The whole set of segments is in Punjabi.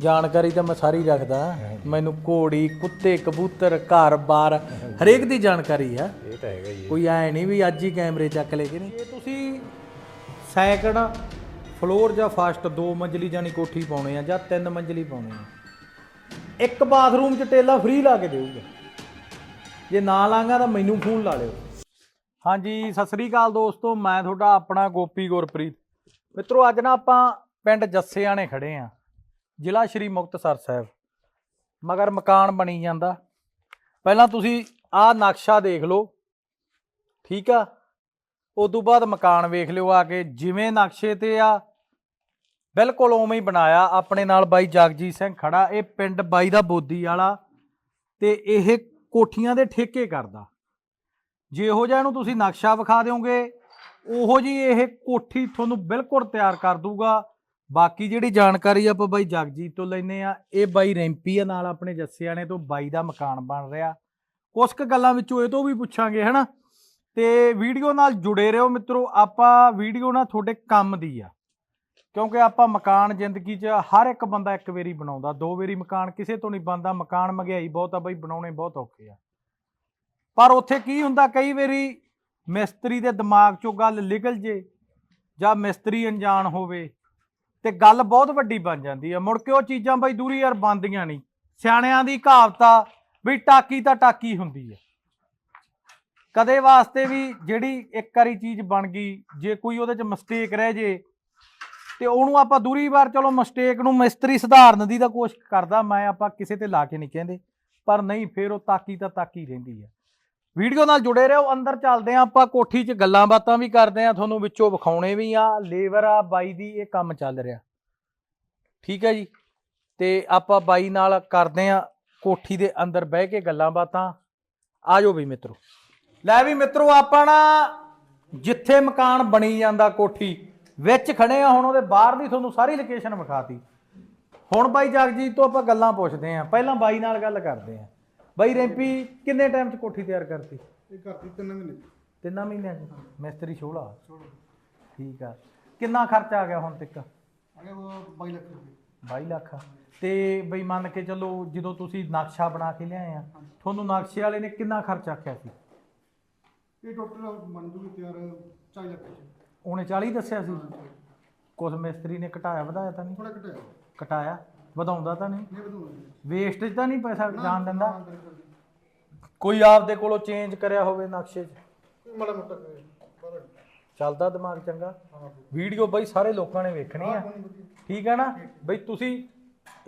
ਜਾਣਕਾਰੀ ਤਾਂ ਮੈਂ ਸਾਰੀ ਰੱਖਦਾ। ਮੈਨੂੰ ਘੋੜੀ ਕੁੱਤੇ ਕਬੂਤਰ ਘਰ ਬਾਰ ਹਰੇਕ ਦੀ ਜਾਣਕਾਰੀ ਆ। ਇਹ ਤਾਂ ਹੈਗਾ ਜੀ ਕੋਈ ਐ ਨਹੀਂ ਵੀ ਅੱਜ ਹੀ ਕੈਮਰੇ ਚੱਕ ਲੈ ਕੇ ਨਹੀਂ। ਇਹ ਤੁਸੀਂ ਸੈਕੰਡ ਫਲੋਰ ਜਾਂ ਫਸਟ ਦੋ ਮੰਜ਼ਲੀ ਜਾਨੀ ਕੋਠੀ ਪਾਉਣੇ ਆ ਜਾਂ ਤਿੰਨ ਮੰਜ਼ਲੀ ਪਾਉਣੇ ਆ। ਇੱਕ ਬਾਥਰੂਮ ਚ ਟੇਲਾ ਫ੍ਰੀ ਲਾ ਕੇ ਦੇਊਗਾ। ਜੇ ਨਾ ਲਾਂਗਾ ਤਾਂ ਮੈਨੂੰ ਫੋਨ ਲਾ ਲਿਓ। ਹਾਂਜੀ ਸਤਿ ਸ੍ਰੀ ਅਕਾਲ ਦੋਸਤੋ ਮੈਂ ਤੁਹਾਡਾ ਆਪਣਾ ਗੋਪੀ ਗੁਰਪ੍ਰੀਤ। ਮਿੱਤਰੋ ਅੱਜ ਨਾ ਆਪਾਂ ਪਿੰਡ ਜੱਸਿਆਣੇ ਖੜੇ ਆ। ਜ਼ਿਲ੍ਹਾ ਸ਼੍ਰੀ ਮੁਕਤਸਰ ਸਾਹਿਬ। ਮਗਰ ਮਕਾਨ ਬਣੀ ਜਾਂਦਾ। ਪਹਿਲਾਂ ਤੁਸੀਂ ਆਹ ਨਕਸ਼ਾ ਦੇਖ ਲਓ। ਠੀਕ ਆ? ਉਸ ਤੋਂ ਬਾਅਦ ਮਕਾਨ ਵੇਖ ਲਿਓ ਆ ਕੇ। ਜਿਵੇਂ ਨਕਸ਼ੇ ਤੇ ਆ, ਬਿਲਕੁਲ ਉਵੇਂ ਹੀ ਬਣਾਇਆ। ਆਪਣੇ ਨਾਲ ਬਾਈ ਜਗਜੀਤ ਸਿੰਘ ਖੜਾ। ਇਹ ਪਿੰਡ ਬਾਈ ਦਾ ਬੋਦੀ ਵਾਲਾ ਤੇ ਇਹ ਕੋਠੀਆਂ ਦੇ ਠੇਕੇ ਕਰਦਾ। ਜੇ ਇਹੋ ਜਿਹਾ ਇਹਨੂੰ ਤੁਸੀਂ ਨਕਸ਼ਾ ਵਿਖਾ ਦਿਓਗੇ, ਉਹੋ ਜੀ ਇਹ ਕੋਠੀ ਤੁਹਾਨੂੰ ਬਿਲਕੁਲ ਤਿਆਰ ਕਰ ਦੂਗਾ। ਬਾਕੀ ਜਿਹੜੀ ਜਾਣਕਾਰੀ ਆਪਾਂ ਬਾਈ ਜਗਜੀਤ ਤੋਂ ਲੈਨੇ ਆ ਇਹ ਬਾਈ ਰੈਂਪੀ ਆ ਨਾਲ ਆਪਣੇ ਜੱਸਿਆਣੇ ਤੋਂ ਬਾਈ ਦਾ ਮਕਾਨ ਬਣ ਰਿਹਾ। ਕੁਝ ਕੁ ਗੱਲਾਂ ਵਿੱਚੋਂ ਇਹ ਤੋਂ ਵੀ ਪੁੱਛਾਂਗੇ, ਹਨਾ? ਤੇ ਵੀਡੀਓ ਨਾਲ ਜੁੜੇ ਰਹੋ ਮਿੱਤਰੋ, ਆਪਾਂ ਵੀਡੀਓ ਨਾ ਤੁਹਾਡੇ ਕੰਮ ਦੀ ਆ। ਕਿਉਂਕਿ ਆਪਾਂ ਮਕਾਨ ਜ਼ਿੰਦਗੀ 'ਚ ਹਰ ਇੱਕ ਬੰਦਾ ਇੱਕ ਵਾਰੀ ਬਣਾਉਂਦਾ, ਦੋ ਵਾਰੀ ਮਕਾਨ ਕਿਸੇ ਤੋਂ ਨਹੀਂ ਬਣਦਾ, ਮਕਾਨ ਮਹਿੰਗਾਈ ਬਹੁਤ ਆ ਬਈ, ਬਣਾਉਣੇ ਬਹੁਤ ਔਖੇ ਆ। ਪਰ ਉੱਥੇ ਕੀ ਹੁੰਦਾ, ਕਈ ਵਾਰੀ ਮਿਸਤਰੀ ਦੇ ਦਿਮਾਗ 'ਚੋਂ ਗੱਲ ਨਿਕਲ ਜੇ ਜਾਂ ਮਿਸਤਰੀ ਅਣਜਾਣ ਹੋਵੇ ਤੇ ਗੱਲ ਬਹੁਤ ਵੱਡੀ ਬਣ ਜਾਂਦੀ ਆ। ਮੁੜ ਕੇ ਉਹ ਚੀਜ਼ਾਂ ਬਈ ਦੂਰੀ ਯਾਰ ਬੰਦੀਆਂ ਨਹੀਂ। ਸਿਆਣਿਆਂ ਦੀ ਕਹਾਵਤਾ ਵੀ ਟਾਕੀ ਤਾਂ ਟਾਕੀ ਹੁੰਦੀ ਆ। ਕਦੇ ਵਾਸਤੇ ਵੀ ਜਿਹੜੀ ਇੱਕ ਵਾਰੀ ਚੀਜ਼ ਬਣ ਗਈ, ਜੇ ਕੋਈ ਉਹਦੇ 'ਚ ਮਿਸਟੇਕ ਰਹਿ ਜੇ, ਤੇ ਉਹਨੂੰ ਆਪਾਂ ਦੂਰੀ ਵਾਰ ਚਲੋ ਮਿਸਟੇਕ ਨੂੰ ਮਿਸਤਰੀ ਸੁਧਾਰਨ ਦੀ ਤਾਂ ਕੋਸ਼ਿਸ਼ ਕਰਦਾ, ਮੈਂ ਆਪਾਂ ਕਿਸੇ ਤੇ ਲਾ ਕੇ ਨਹੀਂ ਕਹਿੰਦੇ, ਪਰ ਨਹੀਂ, ਫਿਰ ਉਹ ਤਾਕੀ ਤਾਂ ਤਾਕੀ ਰਹਿੰਦੀ ਆ। ਵੀਡੀਓ ਨਾਲ ਜੁੜੇ ਰਹੋ, ਅੰਦਰ ਚੱਲਦੇ ਆ ਆਪਾਂ, ਕੋਠੀ 'ਚ ਗੱਲਾਂ ਬਾਤਾਂ ਵੀ ਕਰਦੇ ਆ ਤੁਹਾਨੂੰ ਵਿੱਚੋਂ ਵਿਖਾਉਣੇ ਵੀ ਆ, ਲੇਬਰ ਆ, ਬਾਈ ਦੀ ਇਹ ਕੰਮ ਚੱਲ ਰਿਹਾ। ਠੀਕ ਹੈ ਜੀ, ਤੇ ਆਪਾਂ ਬਾਈ ਨਾਲ ਕਰਦੇ ਆ ਕੋਠੀ ਦੇ ਅੰਦਰ ਬਹਿ ਕੇ ਗੱਲਾਂ ਬਾਤਾਂ। ਆਜੋ ਵੀ ਮਿੱਤਰੋ। ਲੈ ਵੀ ਮਿੱਤਰੋ, ਆਪਾਂ ਨਾ ਜਿੱਥੇ ਮਕਾਨ ਬਣੀ ਜਾਂਦਾ ਕੋਠੀ, ਵਿੱਚ ਖੜੇ ਆ ਹੁਣ ਉਹਦੇ ਬਾਹਰ ਦੀ ਤੁਹਾਨੂੰ ਸਾਰੀ ਲੋਕੇਸ਼ਨ ਵਿਖਾਤੀ। ਹੁਣ ਬਾਈ ਜਗਜੀਤ ਤੋਂ ਆਪਾਂ ਗੱਲਾਂ ਪੁੱਛਦੇ ਆ ਪਹਿਲਾਂ ਬਾਈ ਨਾਲ ਗੱਲ ਕਰਦੇ ਆ ਬਾਈ ਰੈਂਪੀ ਕਿੰਨੇ ਟਾਈਮ 'ਚ ਕੋਠੀ ਤਿਆਰ ਕਰਤੀ? ਇਹ ਕਰਤੀ ਤਿੰਨ ਮਹੀਨੇ ਤਿੰਨਾਂ ਮਹੀਨਿਆਂ 'ਚ? ਮਿਸਤਰੀ ਛੋਲਾ? ਠੀਕ ਆ। ਕਿੰਨਾ ਖਰਚਾ ਆ ਗਿਆ ਹੁਣ ਤੱਕ? ਅਗੇ ਉਹ 22 ਲੱਖ ਰੁਪਏ। 22 ਲੱਖ ਤੇ ਬਈ ਮੰਨ ਕੇ ਚੱਲੋ ਜਦੋਂ ਤੁਸੀਂ ਨਕਸ਼ਾ ਬਣਾ ਕੇ ਲਿਆਏ ਆ ਤੁਹਾਨੂੰ ਨਕਸ਼ੇ ਵਾਲੇ ਨੇ ਕਿੰਨਾ ਖਰਚਾ ਆਖਿਆ ਸੀ? ਇਹ ਟੋਟਲ ਬਣ ਜੂਗੀ ਤਿਆਰ 40 ਲੱਖ ਚ ਉਹਨੇ 40 ਦੱਸਿਆ ਸੀ? ਕੁਝ ਮਿਸਤਰੀ ਨੇ ਘਟਾਇਆ ਵਧਾਇਆ ਤਾਂ ਨਹੀਂ? ਥੋੜਾ ਘਟਿਆ ਘਟਾਇਆ? ਵਧਾਉਂਦਾ ਤਾਂ ਨਹੀਂ। ਵੇਸਟੇਜ ਤਾਂ ਨਹੀਂ ਪੈਸਾ ਜਾਣ ਦਿੰਦਾ। ਕੋਈ ਆਪਦੇ ਕੋਲੋਂ ਚੇਂਜ ਕਰਿਆ ਹੋਵੇ ਨਕਸ਼ੇ 'ਚ। ਕੋਈ ਮਾੜਾ ਮੋਟਾ ਕਰੇ ਬਾਹਰ ਚੱਲਦਾ ਦਿਮਾਗ ਚੰਗਾ। ਹਾਂ ਵੀਡੀਓ ਬਈ ਸਾਰੇ ਲੋਕਾਂ ਨੇ ਵੇਖਣੀ ਆ। ਠੀਕ ਆ ਨਾ? ਬਈ ਤੁਸੀਂ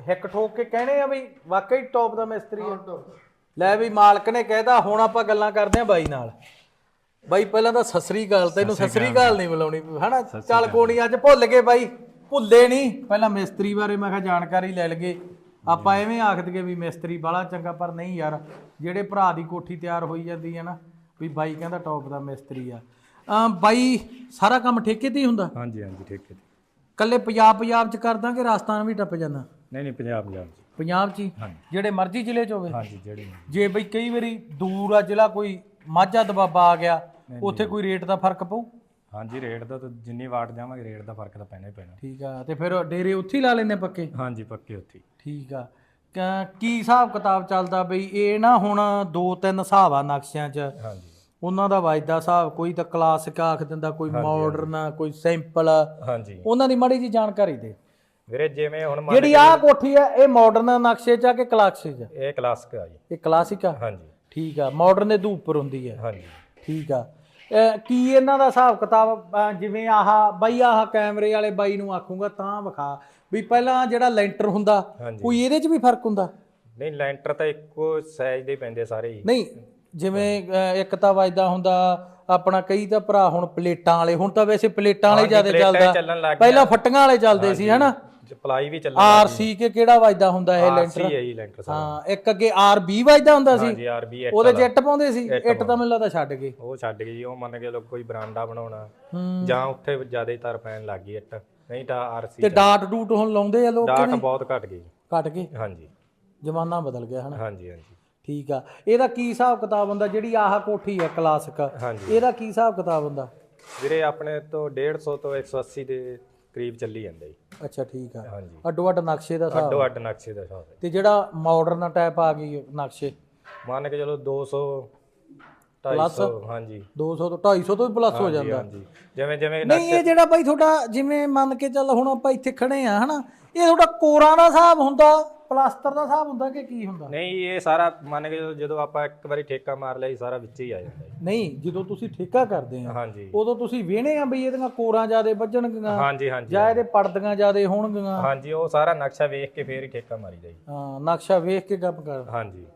ਹਿੱਕ ਠੋਕ ਕੇ ਕਹਿਣੇ ਆ ਬਈ ਵਾਕਈ ਟੌਪ ਦਾ ਮਿਸਤਰੀ ਆ? ਲੈ ਵੀ ਮਾਲਕ ਨੇ ਕਹਿਦਾ ਹੁਣ ਆਪਾਂ ਗੱਲਾਂ ਕਰਦੇ ਆ ਬਾਈ ਨਾਲ। ਬਾਈ ਪਹਿਲਾਂ ਤਾਂ ਸਸਰੀ ਅਕਾਲ ਤੈਨੂੰ ਸਸਰੀ ਅਕਾਲ। ਨਹੀਂ ਬੁਲਾਉਣੀ। ਹਨਾ? ਚੱਲ ਕੋਣੀ ਅੱਜ ਭੁੱਲ ਗਏ ਬਾਈ। ਭੁੱਲੇ ਨਹੀਂ। ਪਹਿਲਾਂ ਮਿਸਤਰੀ ਬਾਰੇ ਮੈਂ ਕਿਹਾ ਜਾਣਕਾਰੀ ਲੈ ਲਗੇ ਆਪਾਂ ਐਵੇਂ ਆਖ ਦਈਏ ਵੀ ਮਿਸਤਰੀ ਬਾਲਾ ਚੰਗਾ ਪਰ ਨਹੀਂ ਯਾਰ ਜਿਹੜੇ ਭਰਾ ਦੀ ਕੋਠੀ ਤਿਆਰ ਹੋਈ ਜਾਂਦੀ ਹੈ ਨਾ ਵੀ ਬਾਈ ਕਹਿੰਦਾ ਟੌਪ ਦਾ ਮਿਸਤਰੀ ਆ। ਅਮ ਬਾਈ ਸਾਰਾ ਕੰਮ ਠੇਕੇ ਤੇ ਹੀ ਹੁੰਦਾ? ਹਾਂਜੀ ਹਾਂਜੀ ਠੀਕ ਜੀ ਕੱਲੇ ਪੰਜਾਬ ਪੰਜਾਬ ਚ ਕਰ ਦਾਂਗੇ ਰਾਜਸਥਾਨ ਵੀ ਟੱਪ ਜਾਂਦਾ? ਨਹੀਂ ਨਹੀਂ ਪੰਜਾਬ ਪੰਜਾਬ ਜੀ ਪੰਜਾਬ ਚ ਹੀ? ਹਾਂਜੀ। ਜਿਹੜੇ ਮਰਜ਼ੀ ਜ਼ਿਲ੍ਹੇ ਚ ਹੋਵੇ। ਹਾਂਜੀ ਜਿਹੜੇ। ਜੇ ਬਈ ਕਈ ਵਾਰੀ ਦੂਰ ਆ ਜ਼ਿਲ੍ਹਾ ਕੋਈ ਮਾਝਾ ਦਬਾਬਾ ਆ ਗਿਆ ਉੱਥੇ ਕੋਈ ਰੇਟ ਦਾ ਫ਼ਰਕ ਪਊ? ਹਾਂਜੀ ਰੇਟ ਦਾ ਤਾਂ ਜਿੰਨੀ ਵਾਟ ਜਾਵਾਂਗੇ ਰੇਟ ਦਾ ਫ਼ਰਕ ਤਾਂ ਪੈਣਾ ਹੀ ਪੈਣਾ। ਠੀਕ ਆ ਤੇ ਫਿਰ ਡੇਰੇ ਉੱਥੇ ਹੀ ਲਾ ਲੈਂਦੇ ਪੱਕੇ? ਹਾਂਜੀ ਪੱਕੇ ਉੱਥੇ ਹੀ। ਠੀਕ ਆ। ਕ- ਕੀ ਹਿਸਾਬ ਕਿਤਾਬ ਚੱਲਦਾ ਬਈ ਇਹ ਨਾ ਹੁਣ ਦੋ ਤਿੰਨ ਹਿਸਾਬ ਆ ਨਕਸ਼ਿਆਂ 'ਚ। ਹਾਂਜੀ। ਉਹਨਾਂ ਦਾ ਵੱਜਦਾ ਹਿਸਾਬ ਕੋਈ ਤਾਂ ਕਲਾਸਿਕ ਆਖ ਦਿੰਦਾ ਕੋਈ ਮਾਡਰਨ ਕੋਈ ਸਿੰਪਲ ਹਾਂਜੀ। ਉਹਨਾਂ ਦੀ ਮਾੜੀ ਜੀ ਜਾਣਕਾਰੀ ਦੇ। ਵੀਰੇ ਜਿਵੇਂ ਹੁਣ ਮੰਨ ਜਿਹੜੀ ਆਹ ਕੋਠੀ ਆ ਇਹ ਮਾਡਰਨ ਨਕਸ਼ੇ 'ਚ ਆ ਕਿ ਕਲਾਸਿਕ 'ਚ ਆ? ਇਹ ਕਲਾਸਿਕ ਆ ਜੀ। ਇਹ ਕਲਾਸਿਕ ਆ? ਹਾਂਜੀ। ਠੀਕ ਆ ਮਾਡਰਨ ਦੇ ਉੱਪਰ ਹੁੰਦੀ ਹੈ ਹਾਂਜੀ। ਠੀਕ ਆ। ਕੀ ਇਹਨਾਂ ਦਾ ਹਿਸਾਬ ਕਿਤਾਬ ਅਹ ਜਿਵੇਂ ਆਹ ਬਾਈ ਆਹ ਕੈਮਰੇ ਵਾਲੇ ਬਾਈ ਨੂੰ ਆਖੂੰਗਾ ਤਾਂ ਵਿਖਾ ਵੀ ਪਹਿਲਾਂ ਜਿਹੜਾ ਲੈਂਟਰ ਹੁੰਦਾ ਹਾਂਜੀ। ਕੋਈ ਇਹਦੇ 'ਚ ਵੀ ਫ਼ਰਕ ਹੁੰਦਾ? ਨਹੀਂ ਲੈਂਟਰ ਤਾਂ ਇੱਕੋ ਸਾਈਜ਼ ਦੇ ਪੈਂਦੇ ਸਾਰੇ ਹੀ। ਨਹੀਂ ਜਿਵੇਂ ਅਹ ਇੱਕ ਤਾਂ ਵੱਜਦਾ ਹੁੰਦਾ ਆਪਣਾ ਕਈ ਤਾਂ ਭਰਾ ਹੁਣ ਪਲੇਟਾਂ ਵਾਲੇ ਹੁਣ ਤਾਂ ਵੈਸੇ ਪਲੇਟਾਂ ਵਾਲੇ ਜ਼ਿਆਦਾ ਪਲੇਟਾਂ ਹੀ ਚੱਲਦਾ। ਪਹਿਲਾਂ ਫੱਟੀਆਂ ਵਾਲੇ ਚੱਲਦੇ ਸੀ ਹਨਾ? ਪਲਾਈ ਵੀ ਚੱਲਣ ਆਰਸੀ ਕੇ ਕਿਹੜਾ ਵੱਜਦਾ ਹੁੰਦਾ ਇਹ ਲੈਂਟਰ? ਆਰਸੀ ਹੈ ਜੀ ਲੈਂਟਰ ਸਾਰਾ। ਹਾਂ ਇੱਕ ਅੱਗੇ ਆਰਬੀ ਵੱਜਦਾ ਹੁੰਦਾ ਸੀ। ਹਾਂਜੀ ਆਰਬੀ ਉਹਦੇ 'ਚ ਇੱਟ ਪਾਉਂਦੇ ਸੀ। ਇੱਟ ਤਾਂ ਮੈਨੂੰ ਲੱਗਦਾ ਛੱਡ ਗਏ। ਉਹ ਛੱਡ ਗਏ ਜੀ ਉਹ ਮੰਨ ਕੇ ਲੋਕ ਕੋਈ ਬਰਾਂਡਾ ਬਣਾਉਣਾ। ਜਾਂ ਉੱਥੇ ਜ਼ਿਆਦਾ ਤਰ ਪੈਣ ਲੱਗ ਗਈ ਇੱਟ। ਨਹੀਂ ਤਾਂ ਆਰਸੀ ਤੇ ਡਾਟ ਡੂਟ ਹੁਣ ਲਾਉਂਦੇ ਆ ਲੋਕ ਡਾਟ ਬਹੁਤ ਘਟ ਗਈ। ਕੱਟ ਕੇ ਹਾਂਜੀ। ਜ਼ਮਾਨਾ ਬਦਲ ਗਿਆ ਹਨਾ। ਹਾਂਜੀ ਹਾਂਜੀ। ਠੀਕ ਆ। ਇਹਦਾ ਕੀ ਹਿਸਾਬ ਕਿਤਾਬ ਹੁੰਦਾ? ਜਿਹੜੀ ਆਹ ਕੋਠੀ ਆ ਕਲਾਸਿਕ ਇਹਦਾ ਕੀ ਹਿਸਾਬ ਕਿਤਾਬ ਹੁੰਦਾ? ਵੀਰੇ ਆਪਣੇ ਤੋਂ 150 ਤੋਂ 180 ਦੇ ਕਰੀਬ ਚੱਲੀ ਜਾਂਦਾ ਜੀ। ਅੱਛਾ ਠੀਕ ਆ। ਹਾਂਜੀ। ਅੱਡੋ ਅੱਡ ਨਕਸ਼ੇ ਦਾ ਹਿਸਾਬ। ਅੱਡੋ ਅੱਡ ਨਕਸ਼ੇ ਦਾ ਹਿਸਾਬ ਹੈ। ਤੇ ਜਿਹੜਾ ਮਾਡਰਨ ਟਾਈਪ ਆ ਗਈ ਨਕਸ਼ੇ? ਮੰਨ ਕੇ ਚਲੋ 200 250 ਹਾਂਜੀ। 200 ਤੋਂ 250 ਤੋਂ ਵੀ ਪਲੱਸ ਹੋ ਜਾਂਦਾ। ਹਾਂਜੀ। ਜਿਵੇਂ ਜਿਵੇਂ ਨਹੀਂ ਇਹ ਜਿਹੜਾ ਬਾਈ ਤੁਹਾਡਾ ਜਿਵੇਂ ਮੰਨ ਕੇ ਚੱਲ ਹੁਣ ਆਪਾਂ ਇੱਥੇ ਖੜੇ ਆ ਹਨਾ? ਇਹ ਤੁਹਾਡਾ ਕੋਰਾਂ ਦਾ ਹਿਸਾਬ ਹੁੰਦਾ। ਪਲਾਸਟਰ ਦਾ ਹਿਸਾਬ ਹੁੰਦਾ ਕਿ ਕੀ ਹੁੰਦਾ? ਨਹੀਂ ਇਹ ਸਾਰਾ ਮੰਨ ਕੇ ਚਲੋ ਜਦੋਂ ਆਪਾਂ ਇੱਕ ਵਾਰੀ ਠੇਕਾ ਮਾਰ ਲਿਆ ਜੀ ਸਾਰਾ ਵਿੱਚ ਹੀ ਆ ਜਾਂਦਾ ਜੀ। ਨਹੀਂ ਜਦੋਂ ਤੁਸੀਂ ਠੇਕਾ ਕਰਦੇ ਆ ਹਾਂਜੀ। ਉਦੋਂ ਤੁਸੀਂ ਵੇਹਣੇ ਆ ਬਈ ਇਹਦੀਆਂ ਕੋਰਾਂ ਜ਼ਿਆਦੇ ਵੱਜਣਗੀਆਂ ਹਾਂਜੀ ਹਾਂਜੀ ਜਾਂ ਇਹਦੇ ਪੜਦੀਆਂ ਜ਼ਿਆਦੇ ਹੋਣਗੀਆਂ। ਹਾਂਜੀ ਉਹ ਸਾਰਾ ਨਕਸ਼ਾ ਵੇਖ ਕੇ ਫੇਰ ਹੀ ਠੇਕਾ ਮਾਰੀਦਾ ਜੀ। ਹਾਂ ਨਕਸ਼ਾ ਵੇਖ ਕੇ ਕੰਮ ਕਰ। ਹਾਂਜੀ।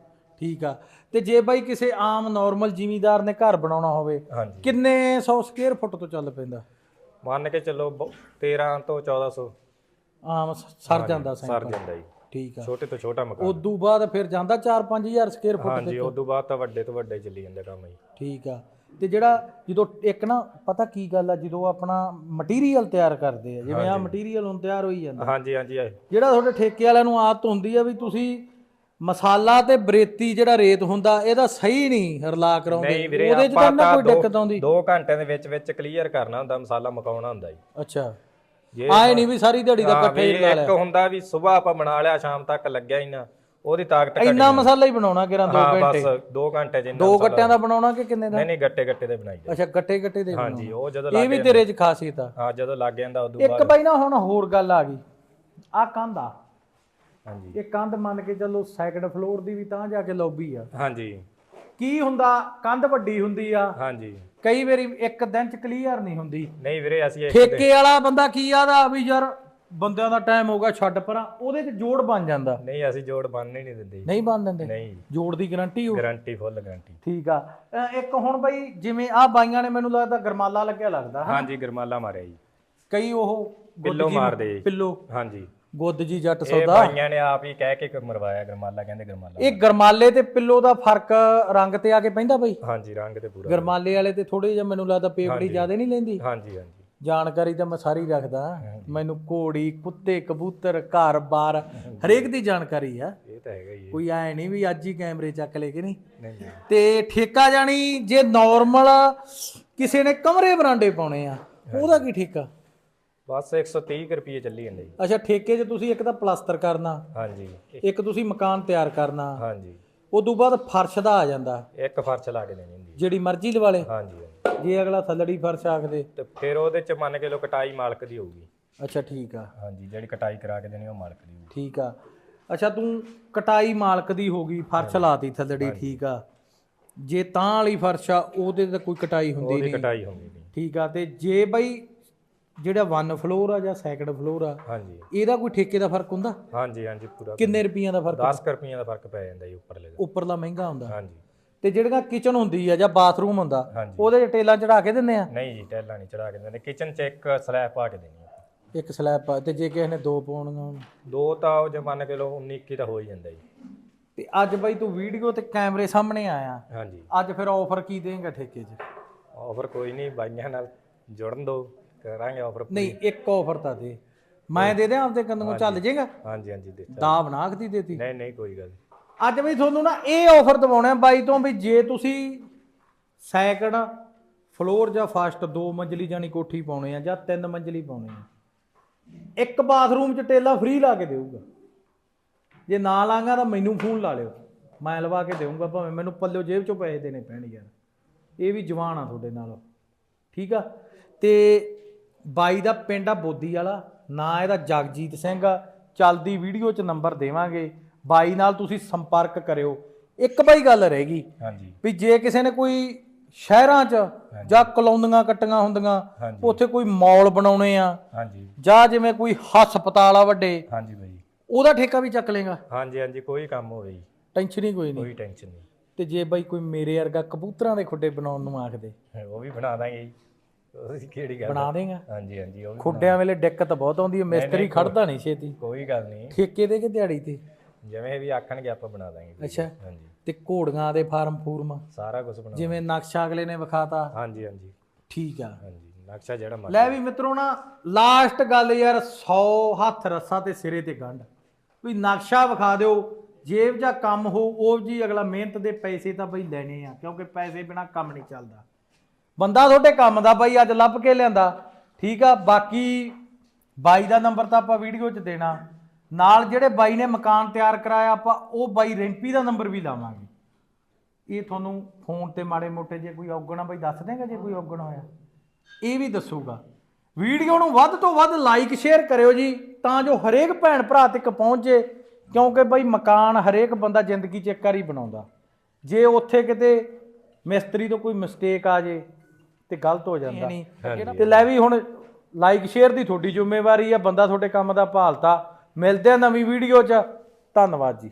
ਠੀਕ ਆ। ਤੇ ਜੇ ਬਾਈ ਕਿਸੇ ਆਮ ਨਾਰਮਲ ਜ਼ਿਮੀਦਾਰ ਨੇ ਘਰ ਬਣਾਉਣਾ ਹੋਵੇ ਹਾਂਜੀ। ਕਿੰਨੇ 100 ਸਕੁਅਰ ਫੁੱਟ ਤੋਂ ਚੱਲ ਪੈਂਦਾ? ਮੰਨ ਕੇ ਚੱਲੋ ਬ- 13 ਤੋਂ 1400 ਆਮ ਸ- ਸਰ ਜਾਂਦਾ ਸਰ ਜਾਂਦਾ ਜੀ। ਠੀਕ ਆ। ਛੋਟੇ ਤੋਂ ਛੋਟਾ ਮਕਾਨ। ਉਦੋਂ ਬਾਅਦ ਫਿਰ ਜਾਂਦਾ 4-5000 ਸਕੁਅਰ ਫੁੱਟ ਹਾਂਜੀ ਉਸ ਤੋਂ ਬਾਅਦ ਤਾਂ ਵੱਡੇ ਤੋਂ ਵੱਡੇ ਚੱਲੀ ਜਾਂਦਾ ਕੰਮ ਜੀ। ਠੀਕ ਆ। ਤੇ ਜਿਹੜਾ ਜਦੋਂ ਇੱਕ ਨਾ ਪਤਾ ਕੀ ਗੱਲ ਆ ਜਦੋਂ ਆਪਣਾ ਮਟੀਰੀਅਲ ਤਿਆਰ ਕਰਦੇ ਆ ਜਿਵੇਂ ਆ ਮਟੀਰੀਅਲ ਹੁਣ ਤਿਆਰ ਹੋਈ ਜਾਂਦਾ। ਹਾਂਜੀ ਹਾਂਜੀ ਜਿਹੜਾ ਤੁਹਾਡੇ ਠੇਕੇ ਵਾਲਿਆਂ ਨੂੰ ਆਦਤ ਹੁੰਦੀ ਆ ਵੀ ਤੁਸੀਂ ਮਸਾਲਾ ਤੇ ਬਰੇਤੀ ਜਿਹੜਾ ਰੇਤ ਹੁੰਦਾ ਇਹਦਾ ਸਹੀ ਨਹੀਂ ਰਲਾ ਕਰਾਉਂਦੇ। ਉਹਦੇ ਚ ਤਾਂ ਕੋਈ ਦਿੱਕਤ ਆਉਂਦੀ। ਦੋ ਘੰਟਿਆਂ ਦੇ ਵਿੱਚ ਵਿੱਚ ਕਲੀਅਰ ਕਰਨਾ ਹੁੰਦਾ ਮਸਾਲਾ ਮਕਾਉਣਾ ਹੁੰਦਾ ਜੀ। ਅੱਛਾ। ਜੇ ਆਏ ਨਹੀਂ ਵੀ ਸਾਰੀ ਦਿਹਾੜੀ ਦਾ ਹਾਂ, ਇਕੱਠੇ ਹੀ ਲਾ ਇੱਕ ਲਿਆ। ਹੁੰਦਾ ਵੀ ਸਵੇਰ ਆਪਾਂ ਬਣਾ ਲਿਆ ਸ਼ਾਮ ਤੱਕ ਲੱਗਿਆ ਹੀ ਨਾ ਉਹਦੀ ਤਾਕਤ ਘਟੀ ਇੰਨਾ ਮਸਾਲਾ ਹੀ ਬਣਾਉਣਾ ਕਿਰਾਂ ਦੋ ਹਾਂ ਘੰਟੇ? ਬਸ 2 ਘੰਟੇ ਜਿੰਨਾ ਦੋ ਗੱਟਿਆਂ ਦਾ ਬਣਾਉਣਾ ਕਿ ਕਿੰਨੇ ਦਾ? ਨਹੀਂ ਨਹੀਂ ਗੱਟੇ ਗੱਟੇ ਦੇ ਬਣਾਈ ਦੇ ਅੱਛਾ ਗੱਟੇ ਗੱਟੇ ਦੇ ਹਾਂਜੀ ਉਹ ਜਦੋਂ ਇਹ ਲੱਗ ਵੀ ਤੇਰੇ ਚ ਖਾਸੀਅਤ ਆ। ਹਾਂ ਜਦੋਂ ਲੱਗ ਜਾਂਦਾ ਉਦੋਂ ਇੱਕ ਬਾਈ ਨਾ ਹੁਣ ਹੋਰ ਗੱਲ ਆ ਗਈ। ਆ ਕੰਧ ਆ। ਹਾਂਜੀ। ਇਹ ਕੰਧ ਮੰਨ ਕੇ ਚੱਲੋ ਸੈਕੰਡ ਫਲੋਰ ਦੀ ਵੀ ਤਾਂ ਜਾ ਕੇ ਲੌਬੀ ਆ। ਹਾਂਜੀ। ਕੀ ਹੁੰਦਾ? ਕੰਧ ਵੱਡੀ ਹੁੰਦੀ ਆ। ਹਾਂਜੀ। ਕਈ ਵਾਰੀ ਇੱਕ ਦਿਨ ਚ ਕਲੀਅਰ ਨਹੀਂ ਹੁੰਦੀ। ਨਹੀਂ ਵੀਰੇ ਅਸੀਂ ਇੱਕ ਠੇਕੇ ਵਾਲਾ ਬੰਦਾ ਕੀ ਆਦਾ ਵੀ ਯਾਰ ਬੰਦਿਆਂ ਦਾ ਟਾਈਮ ਹੋ ਗਿਆ ਛੱਡ ਪਰਾਂ। ਉਹਦੇ ਚ ਜੋੜ ਬਣ ਜਾਂਦਾ। ਨਹੀਂ ਅਸੀਂ ਜੋੜ ਬੰਨ ਹੀ ਨਹੀਂ ਦਿੰਦੇ। ਜੀ। ਨਹੀਂ ਬਣ ਦਿੰਦੇ? ਨਹੀਂ। ਜੋੜ ਦੀ ਗਾਰੰਟੀ ਹੋ ਗਾਰੰਟੀ ਫੁੱਲ ਗਾਰੰਟੀ ਠੀਕ ਆ। ਅ, ਇੱਕ ਹੁਣ ਬਈ ਜਿਵੇਂ ਆ ਬਾਈਆਂ ਨੇ ਮੈਨੂੰ ਲੱਗਦਾ ਗਰਮਾਲਾ ਲੱਗਿਆ ਲੱਗਦਾ? ਹਾਂਜੀ ਗਰਮਾਲਾ ਮਾਰਿਆ ਜੀ। ਕਈ ਉਹ ਗੁੱਦ ਪਿੱਲੋ ਮਾਰਦੇ ਜੀ। ਪਿੱਲੋ। ਹਾਂਜੀ। ਗੁੱਦ ਜੀ ਜੱਟ ਇਹ ਸੌਦਾ। ਬਾਈਆਂ ਨੇ ਆਪ ਹੀ ਕਹਿ ਕੇ ਮਰਵਾਇਆ ਗਰਮਾਲਾ ਕਹਿੰਦੇ ਗਰਮਾਲਾ ਇਹ ਗਰਮਾਲੇ ਤੇ ਪਿੱਲੋ ਦਾ ਫ਼ਰਕ ਰੰਗ ਤੇ ਆ ਕੇ ਪੈਂਦਾ ਬਈ। ਹਾਂਜੀ ਰੰਗ ਤੇ ਪੂਰਾ। ਗਰਮਾਲੇ ਵਾਲੇ ਤੇ ਥੋੜੇ ਜਿਹਾ ਮੈਨੂੰ ਲੱਗਦਾ ਪੇਪੜੀ ਜ਼ਿਆਦਾ ਨਹੀਂ ਲੈਂਦੀ। ਹਾਂਜੀ ਹਾਂਜੀ। ਜਾਣਕਾਰੀ ਤਾਂ ਮੈਂ ਸਾਰੀ ਰੱਖਦਾ। ਮੈਨੂੰ ਘੋੜੀ ਕੁੱਤੇ ਕਬੂਤਰ ਘਰ ਬਾਰ ਹਰੇਕ ਦੀ ਜਾਣਕਾਰੀ ਆ। ਇਹ ਤਾਂ ਹੈਗਾ ਹੀ ਹੈ। ਕੋਈ ਐ ਨਹੀਂ ਵੀ ਅੱਜ ਹੀ ਕੈਮਰੇ ਚੱਕ ਲਏ ਕਿ ਨਹੀਂ। ਨਹੀਂ ਨਹੀਂ। ਤੇ ਠੇਕਾ ਜਾਣੀ ਜੇ ਨਾਰਮਲ ਕਿਸੇ ਨੇ ਕਮਰੇ ਬਰਾਂਡੇ ਪਾਉਣੇ ਆ ਉਹਦਾ ਕੀ ਠੇਕਾ? ਬਸ 130 ਕੁ ਰੁਪਏ ਚੱਲੀ ਜਾਂਦੇ ਜੀ। ਅੱਛਾ ਠੇਕੇ 'ਚ ਤੁਸੀਂ ਇੱਕ ਤਾਂ ਪਲਾਸਟਰ ਕਰਨਾ ਹਾਂਜੀ। ਇੱਕ ਤੁਸੀਂ ਮਕਾਨ ਤਿਆਰ ਕਰਨਾ ਹਾਂਜੀ। ਉਦੋਂ ਬਾਅਦ ਫਰਸ਼ ਦਾ ਆ ਜਾਂਦਾ। ਇੱਕ ਫਰਸ਼ ਲਾ ਕੇ ਦੇਣੀ ਹੁੰਦੀ। ਜਿਹੜੀ ਮਰਜ਼ੀ ਲਵਾ ਲੇ। ਹਾਂਜੀ। ਜੇ ਅਗਲਾ ਥੱਲੜੀ ਫਰਸ਼ ਆਖਦੇ। ਤੇ ਫਿਰ ਉਹਦੇ ਚ ਮੰਨ ਕੇ ਲੋ ਕਟਾਈ ਮਾਲਕ ਦੀ ਹੋਊਗੀ। ਅੱਛਾ ਠੀਕ ਆ। ਹਾਂਜੀ ਜਿਹੜੀ ਕਟਾਈ ਕਰਾ ਕੇ ਦੇਣੀ ਉਹ ਮਾਲਕ ਦੀ ਹੋਊਗੀ। ਠੀਕ ਆ। ਅੱਛਾ ਤੂੰ ਕਟਾਈ ਮਾਲਕ ਦੀ ਹੋ ਗਈ ਫਰਸ਼ ਲਾਤੀ ਥੱਲੜੀ ਠੀਕ ਆ। ਜੇ ਤਾਂ ਵਾਲੀ ਫਰਸ਼ ਆ ਉਹਦੇ ਤੇ ਕੋਈ ਕਟਾਈ ਹੁੰਦੀ ਉਹਦੀ ਨਹੀਂ। ਕਟਾਈ ਹੁੰਦੀ ਨਹੀਂ। ਠੀਕ ਆ ਤੇ ਜੇ ਬਈ ਜਿਹੜਾ 1 ਫਲੋਰ ਆ ਜਾਂ ਸੈਕੰਡ ਫਲੋਰ ਆ ਹਾਂਜੀ। ਇਹਦਾ ਕੋਈ ਠੇਕੇ ਦਾ ਫ਼ਰਕ ਹੁੰਦਾ? ਹਾਂਜੀ ਹਾਂਜੀ ਪੂਰਾ ਕਿੰਨੇ ਰੁਪਈਆਂ ਦਾ ਫ਼ਰਕ? 10 ਰੁਪਈਆਂ ਦਾ ਫ਼ਰਕ ਪੈ ਜਾਂਦਾ ਜੀ ਉੱਪਰਲੇ ਦਾ। ਉੱਪਰਲਾ ਮਹਿੰਗਾ ਹੁੰਦਾ। ਹਾਂਜੀ। ਤੇ ਜਿਹੜਾ ਕਿਚਨ ਹੁੰਦੀ ਆ ਜਾਂ ਬਾਥਰੂਮ ਹੁੰਦਾ ਉਹਦੇ 'ਚ ਟੇਲਾਂ ਚੜਾ ਕੇ ਦਿੰਦੇ ਆ? ਨਹੀਂ ਜੀ ਟੈਲਾਂ ਨਹੀਂ ਚੜਾ ਕੇ ਦਿੰਦੇ। ਕਿਚਨ ਚ ਇੱਕ ਸਲੈਬ ਪਾ ਕੇ ਆ। ਇੱਕ ਸਲੈਬ ਪਾ ਤੇ ਜੇ ਕਿਸੇ ਨੇ ਦੋ ਪਾਉਣੀਆਂ। ਦੋ ਤਾਂ ਉਹ ਜੇ ਮੰਨ ਕੇ ਲੋ 19 21 ਤਾਂ ਹੋ ਹੀ ਜਾਂਦਾ ਜੀ। ਤੇ ਅੱਜ ਬਈ ਤੂੰ ਵੀਡੀਓ ਤੇ ਕੈਮਰੇ ਸਾਹਮਣੇ ਆਇਆ। ਹਾਂਜੀ। ਅੱਜ ਫਿਰ ਆਫਰ ਕੀ ਦੇਂਗਾ ਠੇਕੇ 'ਚ? ਆਫਰ ਕੋਈ ਨਹੀਂ ਬਾਈਆਂ ਨਾਲ ਜੁੜਨ ਦੋ ਕਰਾਂਗੇ ਆਫਰ ਨਹੀਂ ਇੱਕ ਆਫਰ ਤਾਂ ਦੇ। ਮੈਂ ਦੇ ਦਿਆਂ ਆਪਦੇ ਕੰਦੋਂ ਚੱਲ ਜਾਏਗਾ ਹਾਂਜੀ ਹਾਂਜੀ ਦੇ ਦਾ ਬਣਾ ਕੇ ਦੇਤੀ? ਨਹੀਂ ਨਹੀਂ ਕੋਈ ਗੱਲ। ਅੱਜ ਵੀ ਤੁਹਾਨੂੰ ਨਾ ਇਹ ਆਫਰ ਦਵਾਉਣਾ ਬਾਈ ਤੋਂ ਵੀ ਜੇ ਤੁਸੀਂ ਸੈਕੰਡ ਫਲੋਰ ਜਾਂ ਫਸਟ ਦੋ ਮੰਜ਼ਲੀ ਜਾਨੀ ਕੋਠੀ ਪਾਉਣੇ ਆ ਜਾਂ ਤਿੰਨ ਮੰਜ਼ਲੀ ਪਾਉਣੇ ਆ ਇੱਕ ਬਾਥਰੂਮ 'ਚ ਟੇਲਾ ਫ੍ਰੀ ਲਾ ਕੇ ਦੇਊਗਾ। ਜੇ ਨਾ ਲਾਂਗਾ ਤਾਂ ਮੈਨੂੰ ਫੋਨ ਲਾ ਲਿਓ। ਮੈਂ ਲਵਾ ਕੇ ਦੇਊਂਗਾ ਭਾਵੇਂ ਮੈਨੂੰ ਪੱਲਿਓ ਜੇਬ 'ਚੋਂ ਪੈਸੇ ਦੇਣੇ ਪੈਣ ਯਾਰ। ਇਹ ਵੀ ਜਵਾਨ ਆ ਤੁਹਾਡੇ ਨਾਲ। ਠੀਕ ਆ? ਤੇ ਬਾਈ ਦਾ ਪਿੰਡ ਆ ਬੋਦੀ ਵਾਲਾ ਨਾਂ ਇਹਦਾ ਜਗਜੀਤ ਸਿੰਘ ਆ। ਚੱਲਦੀ ਵੀਡੀਓ 'ਚ ਨੰਬਰ ਦੇਵਾਂਗੇ। ਬਾਈ ਨਾਲ ਤੁਸੀਂ ਸੰਪਰਕ ਕਰਿਓ। ਇੱਕ ਬਾਈ ਗੱਲ ਰਹਿ ਗਈ ਹਾਂਜੀ। ਵੀ ਜੇ ਕਿਸੇ ਨੇ ਕੋਈ ਸ਼ਹਿਰਾਂ 'ਚ ਜਾਂ ਕਲੋਨੀਆਂ ਕੱਟੀਆਂ ਹੁੰਦੀਆਂ ਉੱਥੇ ਕੋਈ ਮਾਲ ਬਣਾਉਣੇ ਆ ਹਾਂਜੀ। ਜਾਂ ਜਿਵੇਂ ਕੋਈ ਹਸਪਤਾਲ ਆ ਵੱਡੇ ਹਾਂਜੀ ਬਾਈ। ਉਹਦਾ ਠੇਕਾ ਵੀ ਚੱਕ ਲੇਗਾ ਹਾਂਜੀ ਹਾਂਜੀ ਕੋਈ ਕੰਮ ਹੋਵੇ ਜੀ। ਟੈਨਸ਼ਨ ਹੀ ਕੋਈ ਨਹੀਂ। ਕੋਈ ਟੈਨਸ਼ਨ ਨਹੀਂ। ਤੇ ਜੇ ਬਾਈ ਕੋਈ ਮੇਰੇ ਵਰਗਾ ਕਬੂਤਰਾਂ ਦੇ ਖੁੱਡੇ ਬਣਾਉਣ ਨੂੰ ਆਖਦੇ। ਉਹ ਵੀ ਬਣਾ ਦਾਂਗੇ ਜੀ। ਉਹਦੀ ਕਿਹੜੀ ਗੱਲ ਬਣਾ ਦੇਗਾ। ਹਾਂਜੀ ਹਾਂਜੀ ਉਹ ਵੀ ਖੁੱਡਿਆਂ ਵੇਲੇ ਦਿੱਕਤ ਬਹੁਤ ਆਉਂਦੀ ਹੈ ਮਿਸਤਰੀ ਖੜਦਾ ਨਹੀਂ ਛੇਤੀ। ਕੋਈ ਗੱਲ ਨਹੀਂ। ਠੇਕੇ ਦੇ ਕਿ ਦਿਹਾੜੀ ਤੇ? ਜਿਵੇਂ ਵੀ ਆਖਣਗੇ ਆਪਾਂ ਬਣਾ ਦਾਂਗੇ। ਅੱਛਾ। ਹਾਂਜੀ। ਤੇ ਘੋੜੀਆਂ ਦੇ ਫਾਰਮ ਫੂਰਮ? ਸਾਰਾ ਕੁਝ ਬਣਾ ਜਿਵੇਂ ਨਕਸ਼ਾ ਅਗਲੇ ਨੇ ਵਿਖਾਤਾ। ਹਾਂਜੀ ਹਾਂਜੀ। ਠੀਕ ਆ। ਹਾਂਜੀ ਨਕਸ਼ਾ ਜਿਹੜਾ ਮਰਜ਼ੀ ਲੈ ਵੀ ਮਿੱਤਰੋ ਨਾ ਲਾਸਟ ਗੱਲ ਯਾਰ 100 ਹੱਥ ਰੱਸਾ ਤੇ ਸਿਰੇ ਤੇ ਗੰਢ। ਵੀ ਨਕਸ਼ਾ ਵਿਖਾ ਦਿਓ ਜੇਬ ਜਾਂ ਕੰਮ ਹੋ ਉਹ ਜੀ ਅਗਲਾ ਮਿਹਨਤ ਦੇ ਪੈਸੇ ਤਾਂ ਬਈ ਲੈਣੇ ਆ ਕਿਉਂਕਿ ਪੈਸੇ ਬਿਨਾ ਕੰਮ ਨਹੀਂ ਚੱਲਦਾ। ਬੰਦਾ ਤੁਹਾਡੇ ਕੰਮ ਦਾ ਬਾਈ, ਅੱਜ ਲੱਭ ਕੇ ਲਿਆਂਦਾ। ਠੀਕ ਆ, ਬਾਕੀ ਬਾਈ ਦਾ ਨੰਬਰ ਤਾਂ ਆਪਾਂ ਵੀਡੀਓ 'ਚ ਦੇਣਾ। ਨਾਲ ਜਿਹੜੇ ਬਾਈ ਨੇ ਮਕਾਨ ਤਿਆਰ ਕਰਾਇਆ, ਆਪਾਂ ਉਹ ਬਾਈ ਰਿੰਪੀ ਦਾ ਨੰਬਰ ਵੀ ਲਾਵਾਂਗੇ। ਇਹ ਤੁਹਾਨੂੰ ਫੋਨ ਤੇ ਮਾੜੇ ਮੋਟੇ ਜੇ ਕੋਈ ਔਗਣਾ ਬਾਈ ਦੱਸ ਦੇਗਾ ਜੇ ਕੋਈ ਔਗਣਾ ਹੋਇਆ। ਇਹ ਵੀ ਦੱਸੂਗਾ। ਵੀਡੀਓ ਨੂੰ ਵੱਧ ਤੋਂ ਵੱਧ ਲਾਈਕ ਸ਼ੇਅਰ ਕਰਿਓ ਜੀ, ਤਾਂ ਜੋ ਹਰੇਕ ਭੈਣ ਭਰਾ ਤੱਕ ਪਹੁੰਚੇ, ਕਿਉਂਕਿ ਬਾਈ ਮਕਾਨ ਹਰੇਕ ਬੰਦਾ ਜ਼ਿੰਦਗੀ 'ਚ ਇੱਕ ਵਾਰੀ ਬਣਾਉਂਦਾ। ਜੇ ਉੱਥੇ ਕਿਤੇ ਮਿਸਤਰੀ ਤੋਂ ਕੋਈ ਮਿਸਟੇਕ ਆ ਜੇ ਤੇ ਗਲਤ ਹੋ ਜਾਂਦਾ। ਤੇ ਲੈ ਵੀ ਹੁਣ ਲਾਈਕ ਸ਼ੇਅਰ ਦੀ ਤੁਹਾਡੀ ਜ਼ਿੰਮੇਵਾਰੀ ਆ ਬੰਦਾ ਤੁਹਾਡੇ ਕੰਮ ਦਾ ਭਾਲਤਾ। ਮਿਲਦੇ ਆ ਨਵੀਂ ਵੀਡੀਓ 'ਚ। ਧੰਨਵਾਦ ਜੀ।